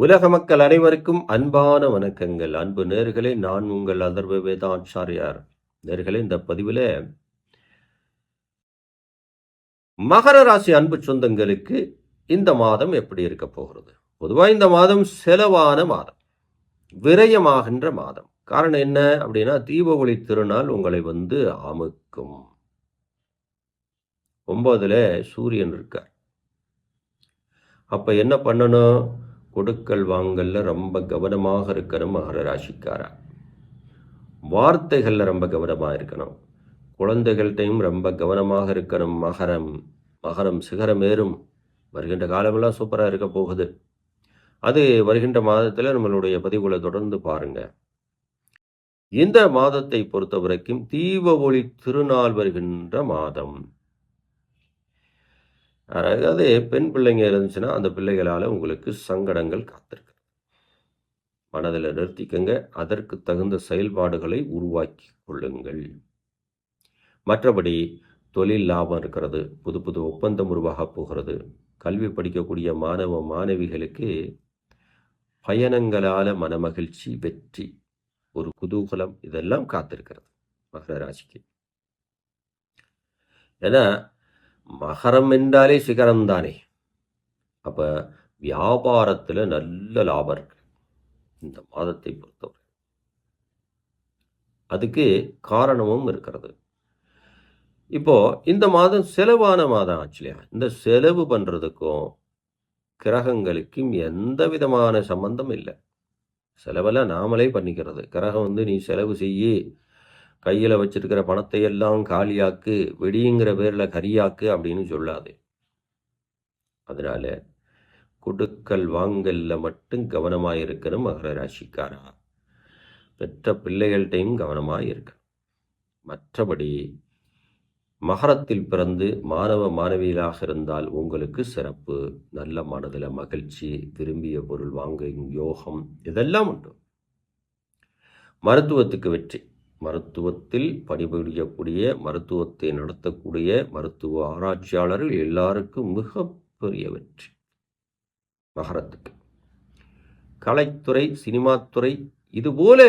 உலக மக்கள் அனைவருக்கும் அன்பான வணக்கங்கள். அன்பு நேர்களே நான் உங்கள் அதர்வ வேதாச்சாரியார் நேர்களே இந்த பதிவில் மகர ராசி அன்பு சொந்தங்களுக்கு இந்த மாதம் எப்படி இருக்க போகிறது? பொதுவாக இந்த மாதம் செலவான மாதம் விரயமாகின்ற மாதம். காரணம் என்ன அப்படின்னா தீபாவளி திருநாள் உங்களை வந்து அமுக்கும். ஒன்பதுல சூரியன் இருக்கார். அப்ப என்ன பண்ணணும்? கொடுக்கல் வாங்கல்ல ரொம்ப கவனமாக இருக்கணும் மகர ராசிக்காரா வார்த்தைகளில் ரொம்ப கவனமாக இருக்கணும். குழந்தைகள்கிட்டையும் ரொம்ப கவனமாக இருக்கணும். மகரம் மகரம் சிகரம் ஏறும். வருகின்ற காலமெல்லாம் சூப்பராக இருக்க போகுது. அது வருகின்ற மாதத்தில் நம்மளுடைய பதிவுகளை தொடர்ந்து பாருங்கள் இந்த மாதத்தை பொறுத்த வரைக்கும் தீப ஒளி திருநாள் வருகின்ற மாதம். அதாவது பெண் பிள்ளைங்க இருந்துச்சுன்னா அந்த பிள்ளைகளால் உங்களுக்கு சங்கடங்கள் காத்திருக்கு மனதில் நிறுத்திக்கங்க. அதற்கு தகுந்த செயல்பாடுகளை உருவாக்கி கொள்ளுங்கள். மற்றபடி தொழில் லாபம் இருக்கிறது புது புது ஒப்பந்தம் உருவாக போகிறது. கல்வி படிக்கக்கூடிய மாணவ மாணவிகளுக்கு பயணங்களால் மனமகிழ்ச்சி வெற்றி ஒரு குதூகலம் இதெல்லாம் காத்திருக்கிறது மகர ராசிக்கு. ஏன்னா மகரம் என்றாலே சிகரம் தானே. அப்போ வியாபாரத்தில் நல்ல லாபம் இருக்கு. இந்த மாதத்தை பொறுத்தவரை. அதுக்கு காரணமும் இருக்கிறது. இப்போ இந்த மாதம் செலவான மாதம் ஆச்சுலையா இந்த செலவு பண்ணுறதுக்கும் கிரகங்களுக்கும் எந்த விதமான சம்பந்தம் இல்லை. செலவெல்லாம் நாமளே பண்ணிக்கிறது. கிரகம் வந்து நீ செலவு செய்யி கையில் வச்சிருக்கிற பணத்தை எல்லாம் காலியாக்கு வெடிங்கிற பேரில் கரியாக்கு அப்படின்னு சொல்லாது. அதனால கொடுக்கல் வாங்கல்ல மட்டும் கவனமாக இருக்கணும் மகர ராசிக்காரா. பெற்ற பிள்ளைகள்கிட்டையும் கவனமாக இருக்கணும் மற்றபடி மகரத்தில் பிறந்து மாணவ மாணவியலாக இருந்தால் உங்களுக்கு சிறப்பு நல்ல மனதில் மகிழ்ச்சி விரும்பிய பொருள் வாங்கும் யோகம் இதெல்லாம் உண்டு. மருத்துவத்துக்கு வெற்றி. மருத்துவத்தில் பணிபுரியக்கூடிய மருத்துவத்தை நடத்தக்கூடிய மருத்துவ ஆராய்ச்சியாளர்கள் எல்லாருக்கும் மிகப்பெரிய வெற்றி மகரத்துக்கு. கலைத்துறை சினிமாத்துறை இதுபோல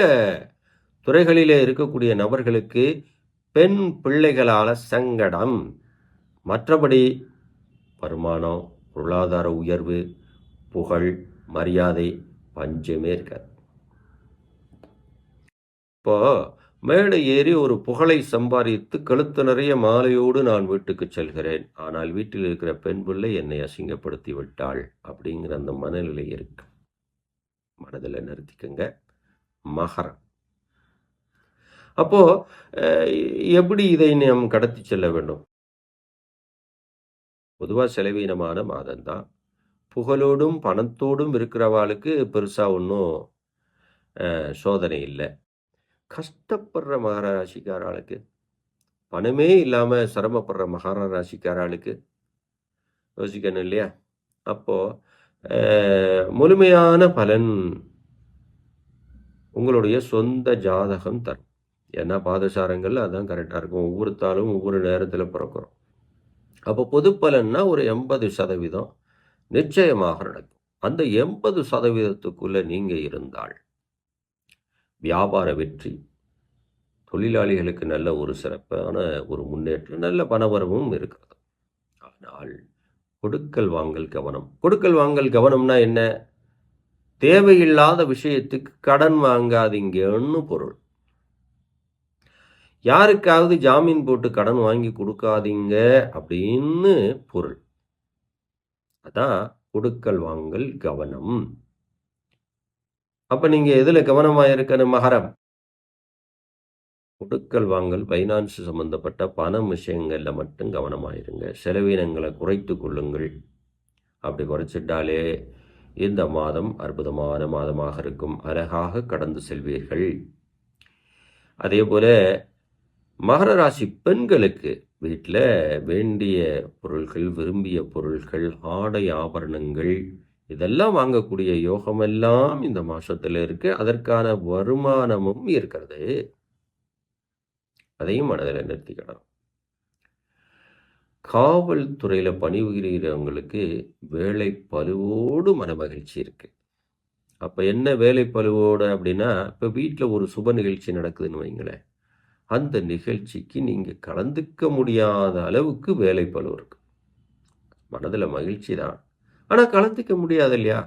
துறைகளிலே இருக்கக்கூடிய நபர்களுக்கு பெண் பிள்ளைகளால் சங்கடம். மற்றபடி வருமானம் பொருளாதார உயர்வு புகழ் மரியாதை பஞ்சமே இருக்காது. இப்போ மேடை ஏறி ஒரு புகழை சம்பாதித்து கழுத்து நிறைய மாலையோடு நான் வீட்டுக்கு செல்கிறேன். ஆனால் வீட்டில் இருக்கிற பெண் பிள்ளை என்னை அசிங்கப்படுத்தி விட்டாள் அப்படிங்கிற அந்த மனநிலை இருக்கு. மனதில் நிறுத்திக்கங்க. மகரம். அப்போ எப்படி இதை நாம் கடத்தி செல்ல வேண்டும்? பொதுவாக செலவீனமான மாதம்தான் புகழோடும் பணத்தோடும் இருக்கிறவாளுக்கு பெருசாக ஒன்றும் சோதனை இல்லை. கஷ்டப்படுற மகர ராசிக்காராளுக்கு பணமே இல்லாமல் சிரமப்படுற மகர ராசிக்காராளுக்கு யோசிக்கணும் இல்லையா? அப்போது முழுமையான பலன் உங்களுடைய சொந்த ஜாதகம் தரும். ஏன்னா பாதசாரங்கள் அதுதான் கரெக்டாக இருக்கும். ஒவ்வொரு தாளும் ஒவ்வொரு நேரத்தில் பிறக்கிறோம். அப்போ பொது பலன்னா ஒரு எண்பது சதவீதம் நிச்சயமாக நடக்கும். அந்த எண்பது சதவீதத்துக்குள்ளே நீங்கள் இருந்தால் வியாபார வெற்றி. தொழிலாளிகளுக்கு நல்ல ஒரு சிறப்பான ஒரு முன்னேற்றம் நல்ல பணவரவும் இருக்கிறது. ஆனால் கொடுக்கல் வாங்கல் கவனம். கொடுக்கல் வாங்கல் கவனம்னா என்ன? தேவையில்லாத விஷயத்துக்கு கடன் வாங்காதீங்கன்னு பொருள். யாருக்காவது ஜாமீன் போட்டு கடன் வாங்கி கொடுக்காதீங்க அப்படின்னு பொருள். அதான் கொடுக்கல் வாங்கல் கவனம். அப்ப நீங்க எதுல கவனமாக இருக்கணும் மகரம். கொடுக்கல் வாங்கல் பைனான்ஸ் சம்பந்தப்பட்ட பண விஷயங்களில் மட்டும் கவனமாயிருங்க. செலவினங்களை குறைத்து கொள்ளுங்கள். அப்படி குறைச்சிட்டாலே இந்த மாதம் அற்புதமான மாதமாக இருக்கும். அழகாக கடந்து செல்வீர்கள். அதே போல மகர ராசி பெண்களுக்கு வீட்டில் வேண்டிய பொருள்கள் விரும்பிய பொருள்கள் ஆடை ஆபரணங்கள் இதெல்லாம் வாங்கக்கூடிய யோகமெல்லாம் இந்த மாசத்தில் இருக்கு. அதற்கான வருமானமும் இருக்கிறது. அதையும் மனதில் நிறுத்திக்கணும். காவல்துறையில் பணிபுரிகிறவங்களுக்கு வேலை பழுவோடு மன மகிழ்ச்சி இருக்கு. அப்போ என்ன வேலைப்பளுவோட அப்படின்னா இப்போ வீட்டில் ஒரு சுப நிகழ்ச்சி நடக்குதுன்னு வைங்களேன். அந்த நிகழ்ச்சிக்கு நீங்கள் கலந்துக்க முடியாத அளவுக்கு வேலைப்பளு இருக்கு. மனதில் மகிழ்ச்சி தான். ஆனால் கலந்துக்க முடியாது இல்லையா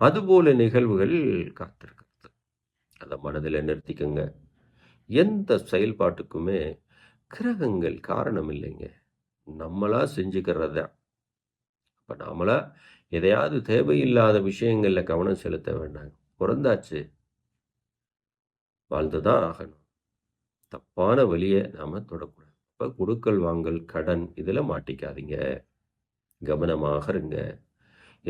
அதுபோல நிகழ்வுகள் காத்திருக்கிறது. அதை மனதில் நிறுத்திக்கங்க. எந்த செயல்பாட்டுக்குமே கிரகங்கள் காரணம் இல்லைங்க நம்மளா செஞ்சுக்கிறது தான் இப்போ நாமளா எதையாவது தேவையில்லாத விஷயங்களில் கவனம் செலுத்த வேண்டாம் பிறந்தாச்சு. வாழ்ந்துதான் ஆகணும். தப்பான வழியை நாம் தொடக்கூடாது. இப்போ கொடுக்கல் வாங்கல் கடன் இதில் மாட்டிக்காதீங்க. கவனமாக இருங்க.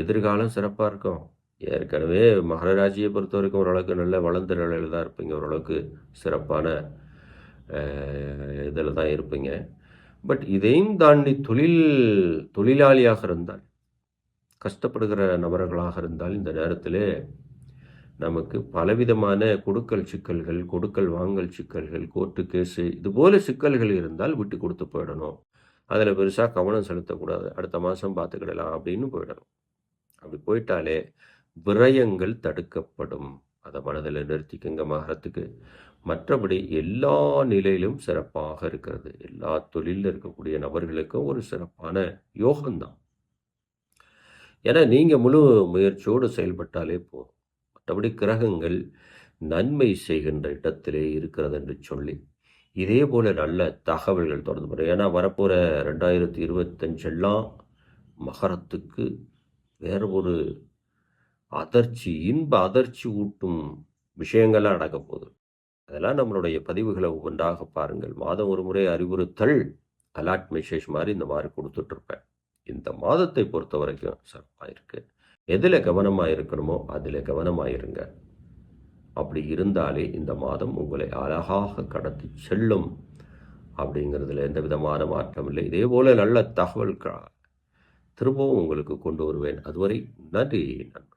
எதிர்காலம் சிறப்பாக இருக்கும். ஏற்கனவே மகர பொறுத்த வரைக்கும் ஓரளவுக்கு நல்ல வளர்ந்த நிலையில் தான் இருப்பீங்க. ஓரளவுக்கு சிறப்பான இதில் தான் இருப்பீங்க. பட் இதையும் தாண்டி தொழில் தொழிலாளியாக இருந்தால் கஷ்டப்படுகிற நபர்களாக இருந்தால் இந்த நேரத்தில் நமக்கு பலவிதமான கொடுக்கல் சிக்கல்கள் கொடுக்கல் வாங்கல் சிக்கல்கள் கோர்ட்டு கேஸு இது போல சிக்கல்கள் இருந்தால் விட்டு கொடுத்து போயிடணும். அதில் பெருசாக கவனம் செலுத்தக்கூடாது. அடுத்த மாதம் பார்த்துக்கிடலாம் அப்படின்னு போயிடணும். அப்படி போயிட்டாலே விரயங்கள் தடுக்கப்படும். அதை மனதில் நிறுத்திக்கங்க மகரத்துக்கு. மற்றபடி எல்லா நிலையிலும் சிறப்பாக இருக்கிறது. எல்லா தொழிலில் இருக்கக்கூடிய நபர்களுக்கும் ஒரு சிறப்பான யோகம்தான். ஏன்னா நீங்கள் முழு முயற்சியோடு செயல்பட்டாலே போதும். மற்றபடி கிரகங்கள் நன்மை செய்கின்ற இடத்திலே இருக்கிறது என்று சொல்லி இதே போல் நல்ல தகவல்கள் தொடர்ந்து வரும் ஏன்னா வரப்போகிற ரெண்டாயிரத்தி இருபத்தஞ்செல்லாம் மகரத்துக்கு வேற ஒரு அதிர்ச்சி இன்ப அதிர்ச்சி ஊட்டும் விஷயங்கள்லாம் நடக்க போகுது. அதெல்லாம் நம்மளுடைய பதிவுகளை ஒவ்வொன்றாக பாருங்கள். மாதம் ஒரு முறை அறிவுறுத்தல் அலாட் மெசேஜ் மாதிரி இந்த மாதிரி கொடுத்துட்ருப்பேன் இந்த மாதத்தை பொறுத்த வரைக்கும் சிறப்பாக இருக்கு. எதில் கவனமாக இருக்கணுமோ அதில் கவனமாக இருங்க. அப்படி இருந்தாலே இந்த மாதம் உங்களை அழகாக கடத்தி செல்லும். அப்படிங்கிறதுல எந்த விதமான மாற்றம் இல்லை. இதே போல நல்ல தகவல் திரும்பவும் உங்களுக்கு கொண்டு வருவேன். அதுவரை நன்றி நண்பர்